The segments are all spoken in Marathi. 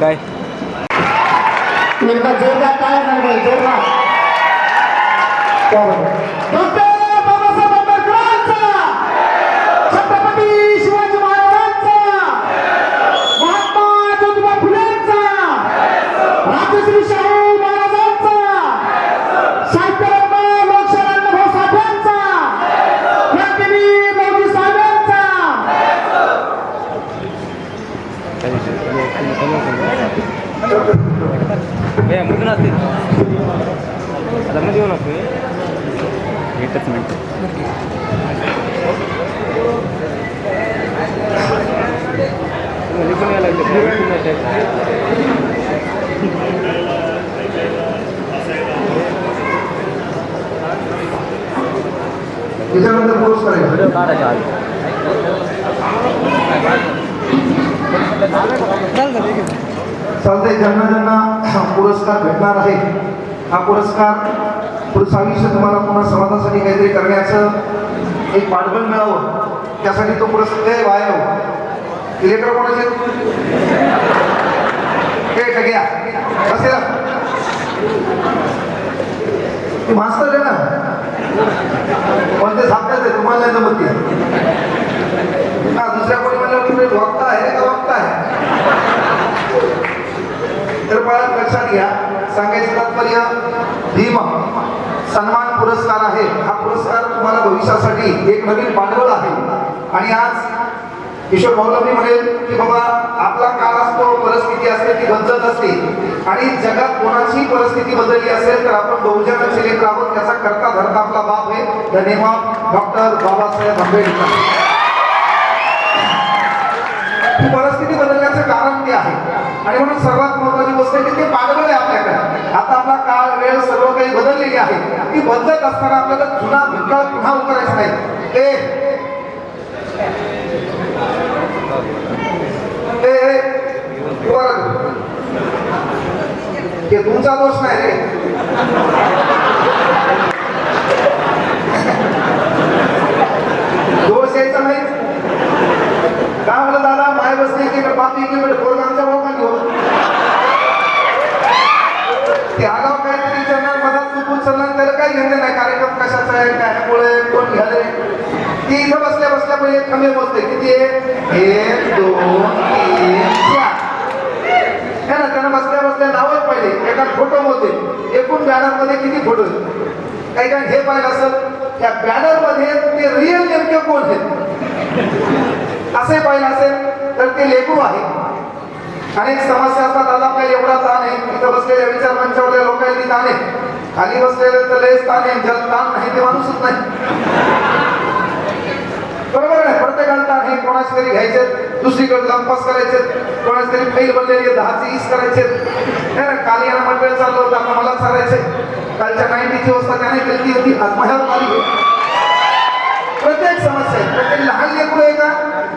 काय? जोरदार टाळ्या जोरदार डॉक्टर बाबासाहेब आंबेडकरांचा छत्रपती शिवाजी महाराजांचा महात्मा ज्योतिबा फुलेंचा राजश्री शाहू महाराजांचा साहित्यरत्न लोकशाही भाऊ साठ्यांचा क्रांतीवीर लवजी साहेबांचा हे मधून असते आता मध्ये येऊन असतो एकच मिनिट. निघून यायला त्याच्यानंतर आधी. चालतंय. ज्यांना ज्यांना पुरस्कार भेटणार आहे हा पुरस्कार पुढचं आयुष्य तुम्हाला पुन्हा समाजासाठी काहीतरी करण्याचं एक पाठबळ मिळावं. त्यासाठी तो पुरस्कार वायव वाया लेकर कोणाचे? हे ते मास्तर आहे ना? पण ते सापडत? आहे तुम्हाला जमत दुसऱ्या कोणी म्हणलं तुम्ही आहे का वक्ता आहे तर बाळा लक्षात घ्या. सांगायचं तात्पर्य भीम सन्मान पुरस्कार आहे. हा पुरस्कार तुम्हाला भविष्यासाठी एक नवीन भांडवल आहे. आणि आज किशोर भाऊला मी म्हणेल की बाबा आपला काळ असतो परिस्थिती असते ती बदलत असते. आणि जगात कोणाची परिस्थिती बदलली असेल तर आपण बहुजनाचे लेकर आहोत. त्याचा करता धरता आपला बाप आहे. धन्यवाद डॉक्टर बाबासाहेब आंबेडकर. ही परिस्थिती बदलण्याचं कारण ते आहे. आणि म्हणून सर्वात महत्वाची ते पागल आहे आपल्याकडे. आता आपला काळ वेळ सर्व काही बदललेली आहे. ती बदलत असताना आपल्याला जुना भूतकाळ पुन्हा उकरायचा नाही. ते ते तुमचा दोष नाही रे. दोष यायचा नाही. काय म्हणलं दादा? माय बसले की बाप की पोरग आमच्या बाबा घेऊ ते आगाव काहीतरी चलणार मधात तू उचलणार त्याला काही घेणं नाही कार्यक्रम कशाचा आहे कोण झाले ती इथं बसल्या बसल्या पहिले कमी बोलते किती आहे? एक दोन तीन चार. है ना? त्यांना बसल्या बसल्या नावच पाहिजे एका फोटो मध्ये. एकूण बॅनरमध्ये किती फोटो काही काही हे पाहिलं असेल त्या बॅनरमध्ये ते रिअल नेमके कोण आहेत? असे पाहिलं असेल तर ते लेखू आहे अनेक समस्या असतात. आज आपल्याला एवढा ताण आहे. इथं बसलेल्या विचार मंचावरल्या लोकांनी ताण आहे. खाली बसलेले तर लयच ताण आहे. ज्याला ताण नाही ते माणूसच नाही. बरोबर आहे. प्रत्येकाला ताण हे कोणाच तरी घ्यायचे दुसरीकडे लंपास करायचे कोणाच तरी फैल बनलेली दहाची ईस करायचे काल याला मंडळ चाललं होतं. आता मला चालायचे कालच्या नाईन्टीची व्यवस्था त्याने केली होती. आज माझ्यावर आली प्रत्येक समस्या आहे. प्रत्येक लहान लेकरू आहे का?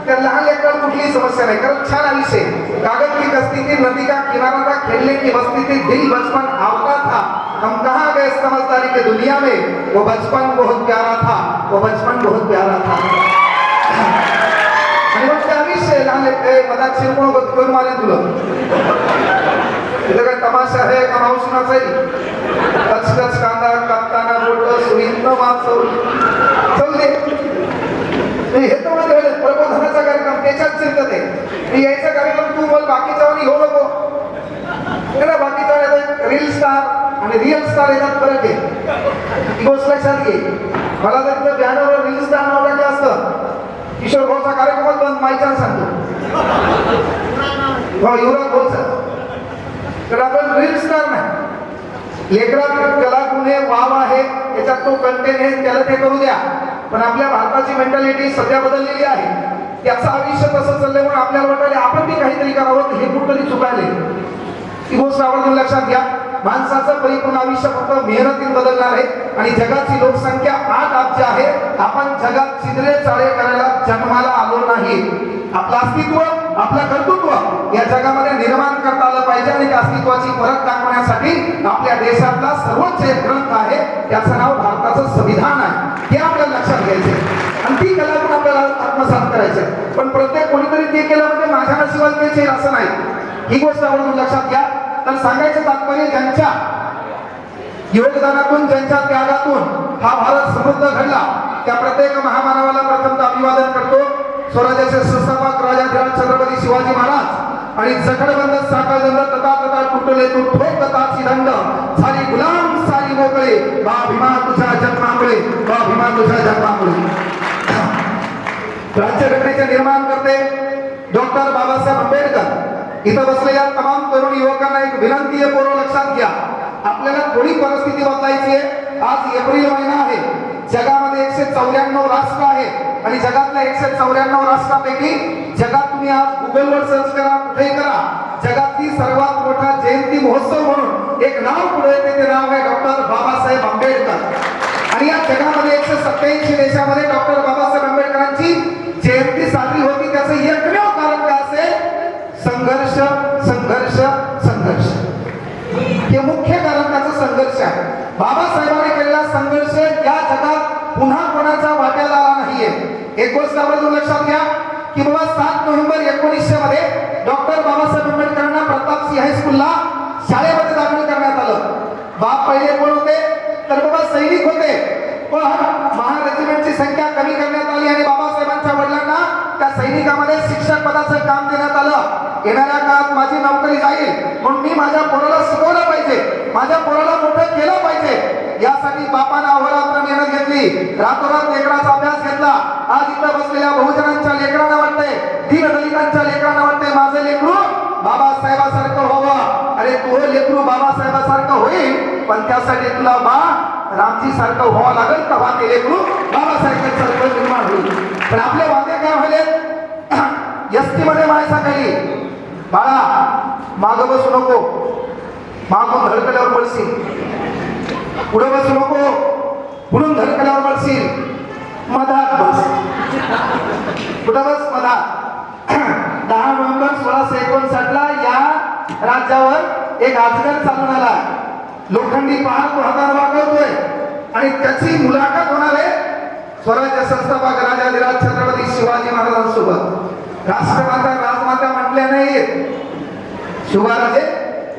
त्या लहान लेकराला कुठलीही समस्या नाही. कारण छान आयुष्य कागद की कस्ती ती नदी का किनारा का खेळले की बसती ती दिल बचपन आवतात हम कहाँ गए समझदारी के दुनिया में? वो बचपन बहुत प्यारा था, वो बचपन बहुत प्यारा था। मारे तमाशा मावशिनाचा कचकच आहे गोष्ट लक्षात घे मला जर तिथं बॅनरवर रील्स स्टार नाव असतं किशोर भाऊचा कार्यक्रमच बंद माहिती सांगतो. हो युवराज भाऊचा. तर आपण रील्स स्टार नाही. लेकरात कला गुन्हे वाव आहे त्याच्यात तो कंटेन आहे त्याला ते करू द्या. पण आपल्या भारताची मेंटॅलिटी सध्या बदललेली आहे. त्याचं आयुष्य तसं चाललंय म्हणून आपल्याला वाटायला आपण बी काहीतरी करावं हे कुठंतरी चुकायले ही गोष्ट आवर्जून लक्षात घ्या. माणसाचं परिपूर्ण आयुष्य फक्त मेहनतीत बदलणार आहे. आणि जगाची लोकसंख्या आठ अब्ज आहे आपण जगात चिंद्रे चाळे करायला जन्माला आलो नाही. आपलं अस्तित्व आपलं कर्तृत्व या जगामध्ये निर्माण करता आलं पाहिजे आणि त्या अस्तित्वाची परत दाखवण्यासाठी आपल्या देशातला सर्वोच्च एक ग्रंथ आहे. त्याचं नाव भारताचं संविधान आहे. हे आपल्याला लक्षात घ्यायचे आणि ती कला पण आपल्याला आत्मसात करायचे पण प्रत्येक कोणीतरी ते केलं म्हणजे माझ्या नशिबात तेच येईल असं नाही. ही गोष्ट आपण लक्षात घ्या. तर सांगायचं तात्पर्य ज्यांच्या योगदानातून ज्यांच्या त्यागातून हा भारत समृद्ध घडला त्या प्रत्येक महामानवाला प्रथम अभिवादन करतो. स्वराज्याचे संस्थापक राजा छत्रपती शिवाजी महाराज आणि जखडबंद साखळदंड तथा तथा तुटले तू ठोक तथाची दंड सारी गुलाम सारी मोकळे. बा भीमा तुझ्या जन्मामुळे बा भीमा तुझ्या जन्मामुळे. राज्यघटनेचे निर्माण करते डॉक्टर बाबासाहेब आंबेडकर. इथं बसलेल्या तमाम तरुण युवकांना एक विनंती आहे पूर्व लक्षात घ्या. आपल्याला थोडी परिस्थिती बदलायची आहे. आज एप्रिल महिना आहे. जगामध्ये एकशे चौऱ्याण्णव राष्ट्र आहे आणि जगातल्या एकशे चौऱ्याण्णव राष्ट्रापैकी जगात तुम्ही आज गुगलवर सर्च करा कुठेही करा. जगातली सर्वात मोठा जयंती महोत्सव म्हणून एक नाव पुढे येते ते नाव आहे डॉक्टर बाबासाहेब आंबेडकर. आणि या जगामध्ये एकशे सत्याऐंशी देशामध्ये डॉक्टर बाबासाहेब आंबेडकरांची जयंती साजरी होती त्याचं एकमेव कारण काय असेल संघर्ष संघर्ष संघर्ष हे मुख्य कारण त्याचं संघर्ष आहे बाबासाहेबांनी केलेला संघर्ष या जगात पुन्हा कोणाचा वाट्याला आला नाहीये. एक गोष्ट आपण लक्षात घ्या की बाबा सात नोव्हेंबर एकोणीसशे मध्ये डॉक्टर बाबासाहेब आंबेडकरांना प्रताप सिंह हायस्कूलला शाळेमध्ये दाखल करण्यात आलं. बाप पहिले कोण होते? तर बाबा सैनिक होते. पण महार रेजिमेंटची संख्या कमी करण्यात आली आणि बाबासाहेबांच्या वडिलांना त्या सैनिकामध्ये शिक्षक पदाचं काम देण्यात आलं. येणाऱ्या काळात माझी नोकरी जाईल. म्हणून मी माझ्या पोराला शिकवलं पाहिजे. माझ्या पोराला मोठं केलं पाहिजे. यासाठी बापानं अहोरात्र मेहनत घेतली. रातोरात लेकराचा अभ्यास घेतला. आज इथं बसलेल्या बहुजनांच्या लेकरांना वाटतंय दीन दलितांच्या लेकरांना वाटतंय माझं लेकरू बाबासाहेबासारखं व्हावं. अरे तो हो लेकरू बाबासाहेबासारखं होईल पण त्यासाठी तुला बा रामजी सारखं व्हावं लागेल तेव्हा ते लेकरू बाबासाहेबांसारखं निर्माण होईल. पण आपले वादे काय व्हायले एसटी मध्ये माणसा काही बाळा माग बसू नको. मागून धडकल्यावर पडशील. पुढे बसू नको. पुढून धडकल्यावर पडशील. मधात बस. कुठं बस मधात. दहा नोव्हेंबर सोळाशे एकोणसाठ ला या राज्यावर एक अजगर चालून आला. लोखंडी पहाड तो हाताने वागवतोय आणि त्याची मुलाखत होणार आहे स्वराज्य संस्थापक राजाधिराज छत्रपती शिवाजी महाराजांसोबत. राष्ट्रमाता राजमाता म्हटल्या नाही शिवाजे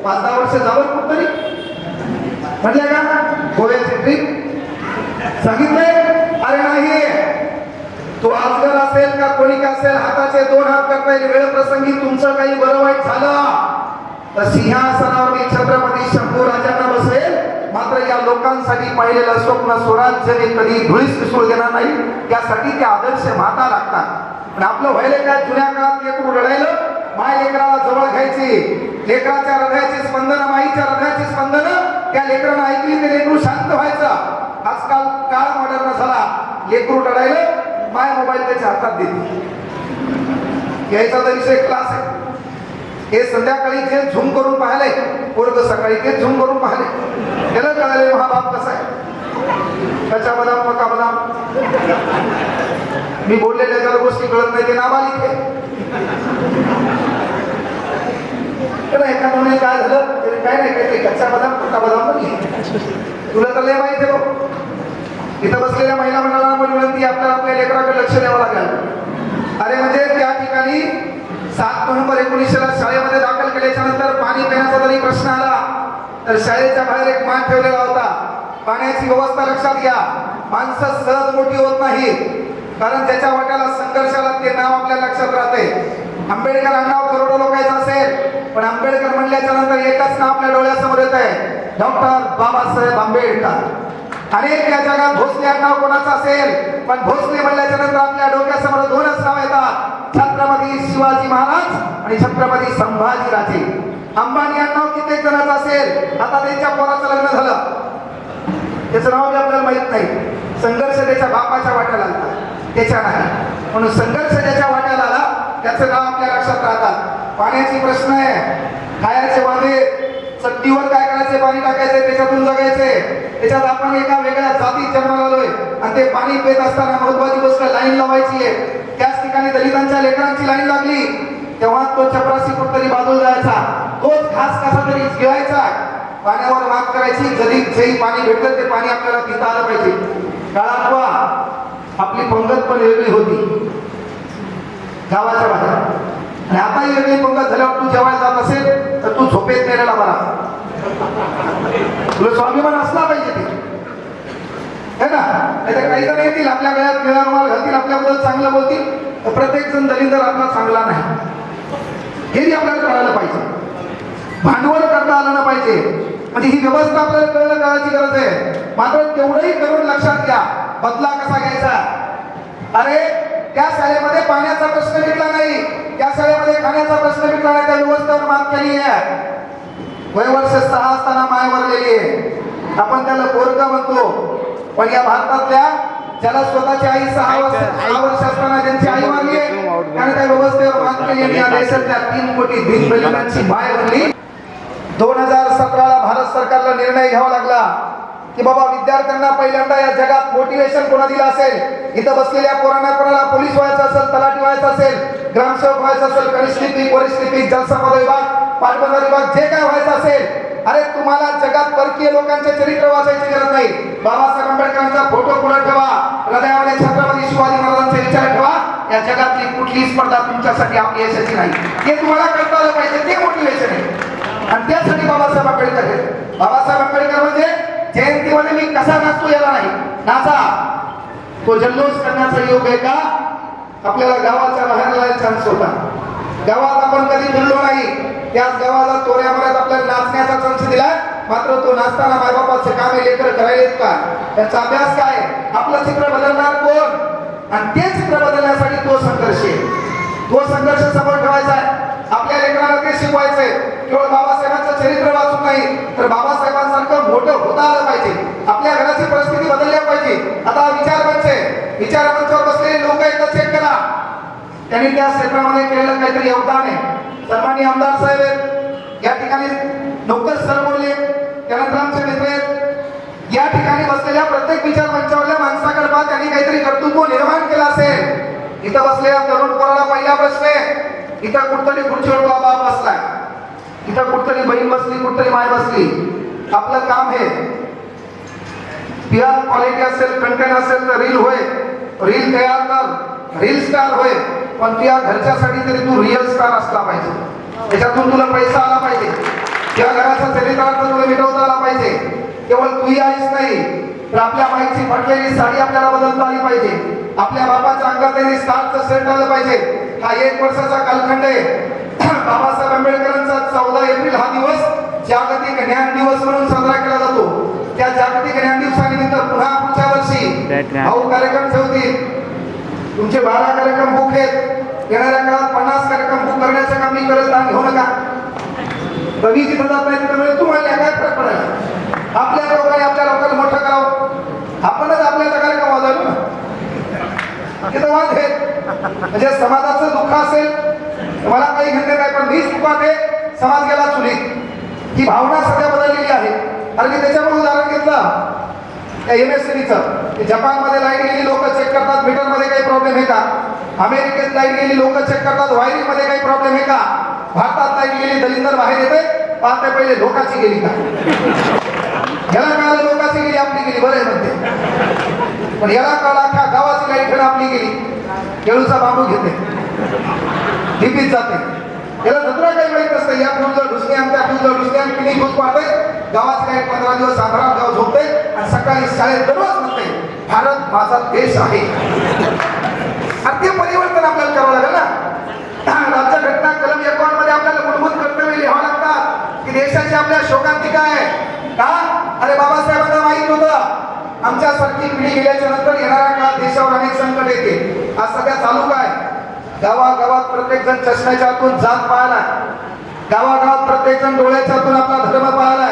पाच दहा वर्ष जावं कुठतरी म्हटल्या का? गोव्याची ट्रीप सांगितलंय? अरे नाही. तो आजगर असेल का कोणी का असेल हाताचे दोन हात करता येईल वेळ प्रसंगी तुमचं काही बरं वाईट झालं? तर सिंहासनावर मी छत्रपती शंभू राजांना बसेल. मात्र या लोकांसाठी पाहिलेलं स्वप्न स्वराज्याने कधी धुळीस मिसळू देणार नाही. त्यासाठी ते आदर्श माता लागतात. पण आपलं व्हायला काय जुन्या काळात लेकरू रडायलं माय लेकराला जवळ घ्यायची लेकराच्या हृदयाचे स्पंदन माईच्या हृदयाचे स्पंदन त्या लेकरानं ऐकली ते लेकरू शांत व्हायचा. आजकाल काळ मॉडर्न झाला. लेकरू रडायलं माय मोबाईल त्याच्या हातात देते. यायचा तर विषय क्लास आहे. हे संध्याकाळी जे झूम करून पाहिले पोरग सकाळी ते झूम करून पाहिले त्याला कळाले महाबाप कसा आहे? कच्चा बदाम मका बदाम मी बोललेल्या त्याला गोष्टी कळत नाही ते नाबालिक आहे एका म्हणे काय झालं? तरी काय नाही काय ते कच्चा बदाम पक्का बदाम पण तुला तर लय माहिती आहे भाऊ. इथं बसलेल्या महिला मंडळाला पण विनंती आपल्याला आपल्या लेकराकडे लक्ष द्यावं लागेल. अरे म्हणजे त्या ठिकाणी सात नोव्हेंबर एकोणीसशेला शाळेमध्ये दाखल केल्याच्यानंतर पाणी पिण्याचा जरी प्रश्न आला तर शाळेच्या बाहेर एक मान ठेवलेला होता. पाण्याची व्यवस्था लक्षात घ्या. माणसं सहज मोठी होत नाही कारण त्याच्या वाट्याला संघर्षाला ते नाव आपल्या लक्षात राहते. आंबेडकर नाव करोडो लोकांचं असेल पण आंबेडकर म्हणल्याच्या नंतर एकच नाव आपल्या डोळ्यासमोर येत आहे. डॉक्टर बाबासाहेब आंबेडकर. अनेक या जगात भोसले नाव कोणाचं असेल पण भोसले म्हणल्याच्या नंतर आपल्या डोक्यासमोर दोनच नाव येतात. छत्रपती शिवाजी महाराज आणि छत्रपती संभाजी राजे अंबानी यांना नाव कित्येक जणांचं असेल आता त्यांच्या पोराचं लग्न झालं. त्याचं नाव आपल्याला माहीत नाही. संघर्ष त्याच्या बापाच्या वाट्याला आला त्याच्या नाही. म्हणून संघर्ष ज्याच्या वाट्याला आला त्याचं नाव आपल्या लक्षात राहतात पाण्याची प्रश्न आहे. खायचे वांदे चट्टीवर काय करायचे पाणी टाकायचे त्याच्यातून जगायचे. त्याच्यात आपण एका वेगळ्या जातीत जन्माला आलोय. आणि ते पाणी पेत असताना महत्वाची गोष्ट लाईन लावायची आहे. त्याच ठिकाणी दलितांच्या लेकरांची लाईन लागली. तेव्हा तो चपरासी कुठतरी बाजूला जायचा. तोच घास कसा तरी गिळायचा पाण्यावर मात करायची. जरी जे पाणी भेटलं ते पाणी आपल्याला पिता आलं पाहिजे. काळात आपली पंगत पण वेगळी होती. गावाच्या बाहेर. आणि आता वेगळी पंगत झाल्यावर तू जेवायला जात असेल तर तू झोपेत नेलेला बरा. तुला स्वाभिमान असला पाहिजे ते. है ना? नाही तर काही जण येतील आपल्या गळ्यात निळा माल घालतील आपल्याबद्दल चांगलं बोलतील तर प्रत्येक जण दलिंदर आपला चांगला नाही. हेही आपल्याला कळायला पाहिजे. भांडवल करता आलं ना पाहिजे. म्हणजे ही व्यवस्था आपल्याला कळणं कळायची गरज आहे. मात्र तेवढंही करून लक्षात घ्या. बदला कसा घ्यायचा? अरे त्या शाळेमध्ये पाण्याचा प्रश्न मिटला नाही. त्या शाळेमध्ये खाण्याचा प्रश्न मिटला नाही. त्या व्यवस्थेवर मात केली आहे. वयवर्ष सहा असताना माय वरलेली आहे. आपण त्याला पोरगा म्हणतो. पण या भारतातल्या ज्याला स्वतःची आई सहा वर्ष सहा वर्ष असताना ज्यांची आई मारली आहे त्याने त्या व्यवस्थेवर मात केली आणि या देशातल्या तीन कोटी दिनबलिदांची माय बनली दोन हजार सतराला भारत सरकारला निर्णय घ्यावा लागला की बाबा विद्यार्थ्यांना पहिल्यांदा या जगात मोटिवेशन कोणा दिलं असेल? इथं बसलेल्या पोरांना कोणाला पोलीस व्हायचं असेल तलाठी व्हायचं असेल ग्रामसेवक व्हायचं असेल कनिष्ठ लिपिक वरिष्ठ जलसंपदा विभाग पाटबंधार विभाग जे काय व्हायचं असेल अरे तुम्हाला जगात परकीय लोकांचे चरित्र वाचायची गरज नाही. बाबासाहेब आंबेडकरांचा फोटो पुढे ठेवा. हृदयामध्ये छत्रपती शिवाजी महाराजांचे विचार ठेवा. या जगातली कुठलीही स्पर्धा तुमच्यासाठी आपली यशाची नाही. हे तुम्हाला कळता आलं पाहिजे. ते मोटिवेशन आहे. आणि त्यासाठी बाबासाहेब आंबेडकर आहेत. बाबासाहेब आंबेडकर म्हणजे जयंतीमध्ये मी कसा नाचतो याला नाही. नाचा. तो जल्लोष करण्याचा योग आहे का? आपल्याला गावाच्या बाहेर जायला चान्स होता. गावात आपण कधी फिरलो नाही. त्याच गावाला तोऱ्या आपल्याला नाचण्याचा चान्स दिला. मात्र तो नाचताना मायबापाचे कामे लेकर करायलेत का? त्याचा अभ्यास काय? आपलं चित्र बदलणार कोण? आणि ते चित्र बदलण्यासाठी तो संघर्ष आहे. तो संघर्ष समोर ठेवायचा आहे. आपल्या लेकरांना ते शिकवायचंय. केवळ बाबासाहेबांचं चरित्र वाचून नाही तर बाबासाहेबांसारखं मोठं होता आलं पाहिजे. आपल्या घराची परिस्थिती बदलल्या पाहिजे. आता विचार मंच आहे. विचार मंचावर बसलेले लोक एकदा चेक करा. त्यांनी त्या क्षेत्रामध्ये केलेलं काहीतरी योगदान आहे. सन्माननीय आमदार साहेब आहेत. या ठिकाणी नौकर सर बोलले. त्यानंतर आमचे मित्र आहेत. या ठिकाणी बसलेल्या प्रत्येक विचार मंचावरल्या माणसाकडे त्यांनी काहीतरी कर्तृत्व निर्माण केलं असेल. इथं बसलेल्या तरुण पोराला पहिला प्रश्न आहे. इथं कुठतरी खुर्चीवर बाबा बसलाय. इथं कुठतरी बहीण बसली कुठतरी माय बसली. आपलं काम हे. पीआर क्वालिटी असेल कंटेंट असेल तर रील होय. रील तयार कर. रील स्टार होय. पण तुझ्या घरच्यासाठी तरी तू रिअल स्टार असला पाहिजे. त्याच्यातून तुला पैसा आला पाहिजे. त्या घराचा चरित्रार्थ तुला मिटवता आला पाहिजे. केवळ तूही आईच नाही तर आपल्या माईची फटलेली साडी आपल्याला बदलता आली पाहिजे. आपल्या बापाच्या अंगात स्टारचं सेट आलं पाहिजे. हा एक वर्षाचा कालखंड आहे. बाबासाहेब आंबेडकरांचा चौदा एप्रिल हा दिवस जागतिक ज्ञान दिवस म्हणून साजरा केला जातो. त्या जागतिक ज्ञान दिवसानिमित्त पुन्हा पुढच्या वर्षी भाऊ कार्यक्रम ठेवतील. तुमचे बारा कार्यक्रम बुक आहेत. येणाऱ्या काळात पन्नास कार्यक्रम बुक करण्याचं काम मी करत नाही घेऊ नका. रवी जिथं जात नाही तिथं तुम्हाला काय फरक पडायला? आपल्या लोकांनी आपल्या लोकांना मोठं करावं. आपणच आपल्याचा कार्यक्रम वाजवलो ना. तिथं वाद आहेत. म्हणजे समाजाचं दुःख असेल मला काही घेणे नाही पण मीच चुकात आहे समाज गेला चुलीत. ही भावना सध्या बदललेली आहे. कारण की त्याच्यामुळे उदाहरण घेतलं. त्या एम एस सीचं जपानमध्ये लाइट गेली लोक चेक करतात. मीटरमध्ये काही प्रॉब्लेम आहे का? अमेरिकेत लाइट गेली लोक चेक करतात. वायरिंगमध्ये काही प्रॉब्लेम आहे का? भारतात लाइट गेली दलिंदर बाहेर येते पाहते पहिले लोकाची गेली का? याला कळालं लोकाची गेली आपली गेली. बरं म्हणते. पण याला कळला का गावाची लाइट खेळ आपली गेली. केळूचा बांबू घेते. टिपीत जाते. याला दुसरा काही माहीत नसतं. या फ्यूजला ढुसणे त्या फ्यूजला ढुसणे आणि किती फ्यूज पाहते गावात काही पंधरा दिवस साधारण गाव झोपते आणि सकाळी शाळेत दररोज म्हणते भारत माझा देश आहे. आणि ते परिवर्तन आपल्याला करावं लागेल ना. राज्य घटना कलम एकावन्नमध्ये आपल्याला मूलभूत कर्तव्य लिहावं लागतात की देशाची आपल्या शोकांतिका आहे? का? अरे बाबासाहेबांना माहीत होतं. आमच्यासारखी पिढी गेल्याच्यानंतर येणाऱ्या काळात देशावर अनेक संकट येते. आज सध्या चालू काय? गावागावात प्रत्येक जण चष्म्याच्या आतून जात पाहलाय. गावागावात प्रत्येक जण डोळ्याच्या आतून आपला धर्म पाहलाय.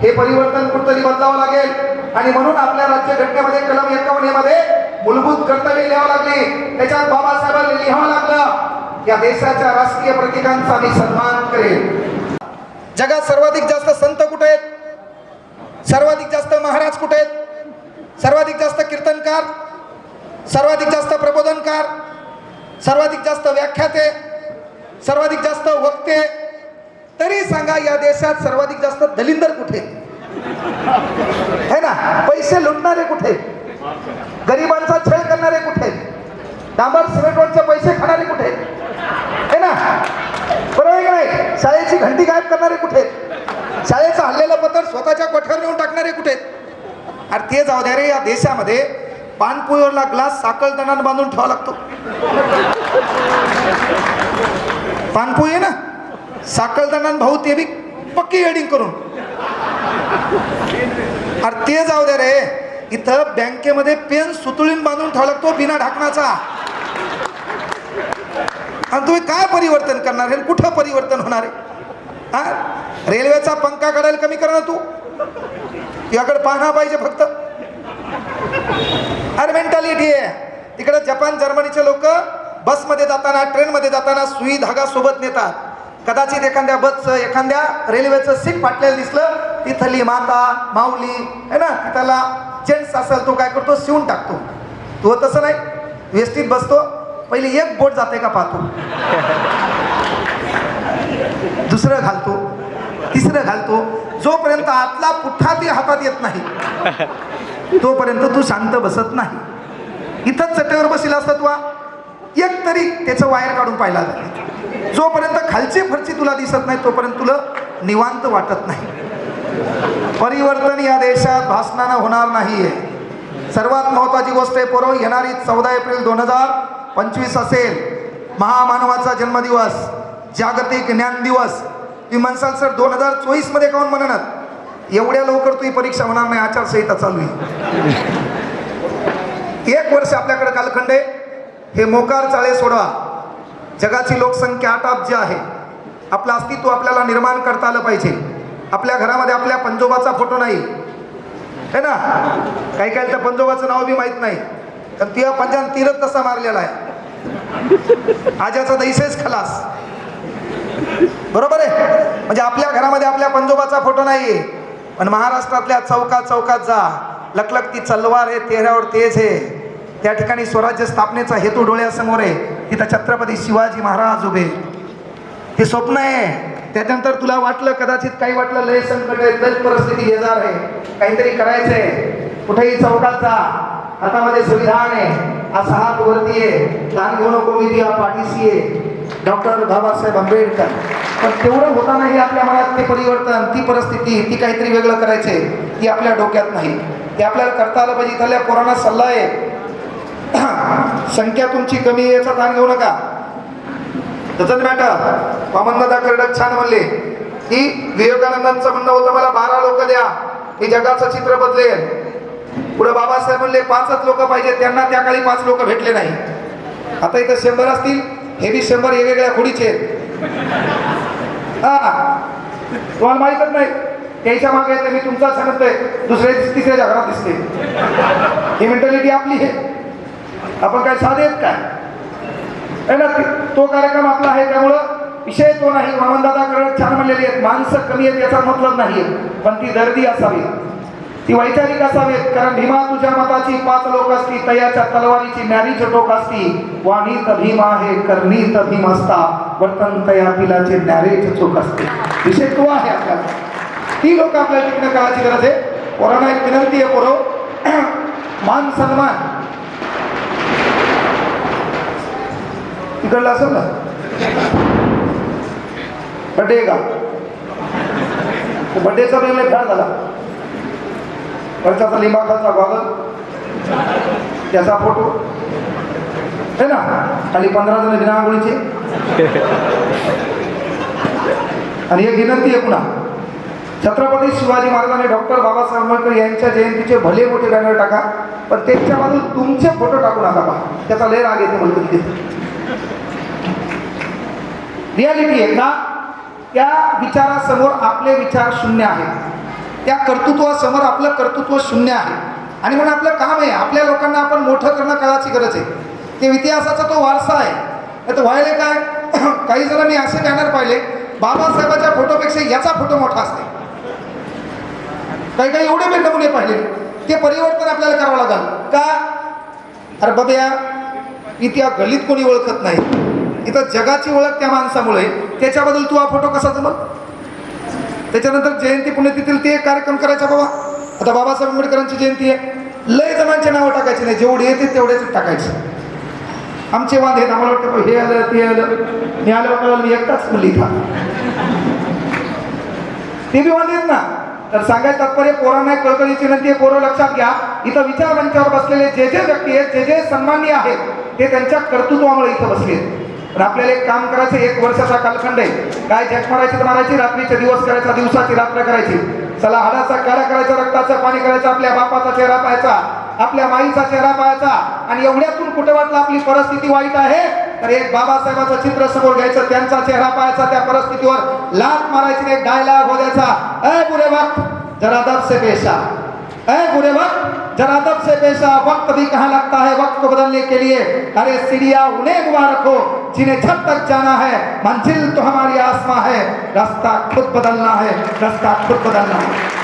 हे परिवर्तन कुठतरी बदलावं लागेल. आणि म्हणून आपल्या राज्य घटनेमध्ये कलम एकावन्नमध्ये मूलभूत कर्तव्य लिहावं लागली. त्याच्यात बाबासाहेबांनी लिहावं लागलं. या देशाच्या राजकीय प्रतीकांचा मी सन्मान करेन. जगात सर्वाधिक जास्त संत कुठे आहेत? सर्वाधिक जास्त महाराज कुठे आहेत? सर्वाधिक जास्त कीर्तनकार? सर्वाधिक जास्त प्रबोधनकार? सर्वाधिक जास्त व्याख्याते सर्वाधिक जास्त वक्ते. तरी सांगा या देशात सर्वाधिक जास्त दलिंदर कुठे? है ना? पैसे लुटणारे कुठे? गरिबांचा छळ करणारे कुठे? डांबर सिमेंटवरचे पैसे खाणारे कुठे? आहेत है ना? बरोबर नाही? शाळेची घंटी गायब करणारे कुठे? आहेत शाळेचं हल्लेलं पत्र स्वतःच्या कोठ्यावर नेऊन टाकणारे कुठे? आहेत अरे ते जाऊ द्या रे या देशामध्ये पानपोळीवरला ग्लास साखळ दणानं बांधून ठेवा लागतो. पानपोळी आहे ना? साखळ भाऊ ते बी पक्की हेडिंग करून. अरे ते जाऊ द्या रे. इथं बँकेमध्ये पेन सुतळीन बांधून ठेवा लागतो बिना ढाकणाचा. आणि तुम्ही काय परिवर्तन करणार? आहे कुठं परिवर्तन होणार आहे? हा? रेल्वेचा पंखा काढायला कमी कर ना तू. याकडे पाहणा पाहिजे फक्त. अरे मेंटॅलिटी आहे. तिकडे जपान जर्मनीचे लोक बसमध्ये जाताना ट्रेनमध्ये जाताना सुई धागा सोबत नेतात. कदाचित एखाद्या बसचं एखाद्या रेल्वेचं सीट फाटलेलं दिसलं तिथली माता माऊली है ना त्याला जेंट्स असेल तो काय करतो? शिवून टाकतो. तो तसं नाही. वेस्टीत बसतो. पहिले एक बोट जाते का पाहतो. दुसरं घालतो. तिसरं घालतो. जोपर्यंत आतला पुठ्ठा ती हातात येत नाही तोपर्यंत तू शांत बसत नाही. इथंच चटईवर बसला असतात वा एक तरी त्याचं वायर काढून पाहिला जाते जोपर्यंत खालची फरची तुला दिसत नाही तोपर्यंत तुला निवांत वाटत नाही. परिवर्तन या देशात भाषणानं होणार नाहीये. सर्वात महत्वाची गोष्ट आहे पोरो येणारी चौदा एप्रिल दोन हजार पंचवीस असेल. महामानवाचा जन्मदिवस जागतिक ज्ञान दिवस. तुम्ही म्हणसाल सर दोन हजार चोवीसमध्ये काऊन म्हणणार? एवढ्या लवकर तुझी परीक्षा होणार नाही आचारसंहिता चालू आहे. एक वर्ष आपल्याकडे कालखंड आहे. हे मोकार चाळे सोडवा. जगाची लोकसंख्या आठ अब्ज आहे. आपलं अस्तित्व आपल्याला निर्माण करता आलं पाहिजे. आपल्या घरामध्ये आपल्या पंजोबाचा फोटो नाही. है ना? काही काही तर पंजोबाचं नाव बी माहीत नाही. तर तिया पंजान तीरच तसा मारलेला आहे. आजाचा दैसेच खलास. बरोबर आहे? म्हणजे आपल्या घरामध्ये आपल्या पंजोबाचा फोटो नाही पण महाराष्ट्रातल्या चौकात चौकात जा. लकलक ती तलवार आहे तेऱ्यावर तेज आहे. त्या ठिकाणी स्वराज्य स्थापनेचा हेतू डोळ्यासमोर आहे. तिथं छत्रपती शिवाजी महाराज उभे. हे स्वप्न आहे. त्याच्यानंतर तुला वाटलं कदाचित काही वाटलं लय संकट आहे लय परिस्थिती येणार आहे. काहीतरी करायचंय. कुठेही चौकात जा हातामध्ये संविधान आहे. असा हात वरती आहे. लहान घेऊ नको मी तुझ्या पाठीशी आहे. डॉक्टर बाबासाहेब आंबेडकर. पण तेवढं होताना हे आपल्या मनात ते परिवर्तन ती परिस्थिती ती काहीतरी वेगळं करायचंय. ती आपल्या डोक्यात नाही. ते आपल्याला करता आलं पाहिजे. इथल्या पोरांना सल्ला आहे. संख्या तुमची कमी आहे याचा ताण घेऊ नका. डझंट मॅटर वामनदादा कर्डक छान म्हणले की विवेकानंदांचं म्हणणं होतं मला बारा लोक द्या. हे जगाचं चित्र बदलेल पुढे बाबासाहेब म्हणले पाचच लोक पाहिजे त्यांना त्या काळी पाच लोक भेटले नाही. आता इथं शंभर असतील हे बी शंभर वेगवेगळ्या खोडीचे आहेत. हा. तुम्हाला माहीतच नाही. त्याच्यामागे येते मी तुमचा सांगतोय दुसऱ्या तिसऱ्याच्या घरात दिसते. ही मेंटॅलिटी आपली आहे. आपण काय साधे आहेत काय? है तो कार्यक्रम आपला आहे त्यामुळं विषय तो नाही. वामनदादा करत छान म्हणलेली आहेत माणसं कमी आहेत याचा मतलब नाही पण ती दर्दी असावी. ती वैचारिक असावीत कारण भीमा तुझ्या मताची पाच लोक असती तयाच्या तलवारीची न्यारीच टोक असती. वाणी भीमा आहे करणीत भीम असता. वर्तन तया पिलाचे न्यारेच चोक असते. विषय तो आहे आपल्याला ती लोक आपल्याला टिकणं काळाची गरज आहे. पोरांना एक विनंती आहे पोरो. मान सन्मान. तिकडला असेल ना. बड्डे का बड्डेचा वेगळा खेळ झाला. वर्षाचा लिंबाखाचा गॉगल त्याचा फोटो. है ना? खाली पंधरा जण बिना आंघोळीचे. आणि एक विनंती आहे पुन्हा. छत्रपती शिवाजी महाराजांनी डॉक्टर बाबासाहेब आंबेडकर यांच्या जयंतीचे भले मोठे बॅनर टाका पण त्यांच्या बाजूला तुमचे फोटो टाकू नका पहा त्याचा लय राग येते म्हणतो तिथे. रियालिटी आहे का? त्या विचारासमोर आपले विचार शून्य आहेत. त्या कर्तृत्वासमोर आपलं कर्तृत्व शून्य आहे. आणि म्हणून आपलं काम आहे आपल्या लोकांना आपण मोठं करणं काळाची गरज आहे. ते इतिहासाचा तो वारसा आहे. नाही तर व्हायला काय? काही जण मी असे बॅनर पाहिले बाबासाहेबाच्या फोटोपेक्षा याचा फोटो मोठा असते. काही काही एवढे मी नमुने पाहिले. ते परिवर्तन आपल्याला करावं लागेल. का? अरे बघ्या इतिहास गल्लीत कोणी ओळखत नाही. इथं जगाची ओळख त्या माणसामुळे. त्याच्याबद्दल तू हा फोटो कसा जमल? त्याच्यानंतर जयंती पुण्यतिथील ते एक कार्यक्रम करायचा बाबा. आता बाबासाहेब आंबेडकरांची जयंती आहे. लय जणांचे नावं टाकायचे नाही. जेवढे येते तेवढेच टाकायचे. आमचे वाद आहेत. आम्हाला वाटतं हे आलं ते आलं. हे आलं कळलं मी एकटाच म्हणली इथं ते बी वाद आहेत ना. तर सांगायचं तात्पर्य पोरांना एक कळकळीची विनंती आहे. पोरं लक्षात घ्या. इथं विचार मंचावर बसलेले जे जे व्यक्ती आहेत जे जे सन्मान्य आहेत ते त्यांच्या कर्तृत्वामुळे इथं बसले आहेत. पण आपल्याला एक काम करायचं एक वर्षाचा कालखंड आहे. काय जग मारायची तर मारायची रात्रीचे दिवस करायचा दिवसाची रात्र करायची. चला हाडाचा काळा करायचा रक्ताचं पाणी करायचं आपल्या बापाचा चेहरा पाहायचा आपल्या माईचा चेहरा पाहायचा आणि एवढ्यातून कुठे वाटलं आपली परिस्थिती वाईट आहे? तर एक बाबासाहेबाचं चित्र समोर घ्यायचं त्यांचा चेहरा पाहायचा त्या परिस्थितीवर लात मारायची एक डायलॉग हो द्यायचा. अय बुरे वक्त जरा अदब से पेशा अय बुरे वक्त जरा से पेशा वक्त भी कहाँ लगता है वक्त को बदलने के लिए? अरे सीढ़िया उन्हें मुबारक हो जिन्हें छत तक जाना है मंजिल तो हमारी आसमां है। रास्ता खुद बदलना है रास्ता खुद बदलना है।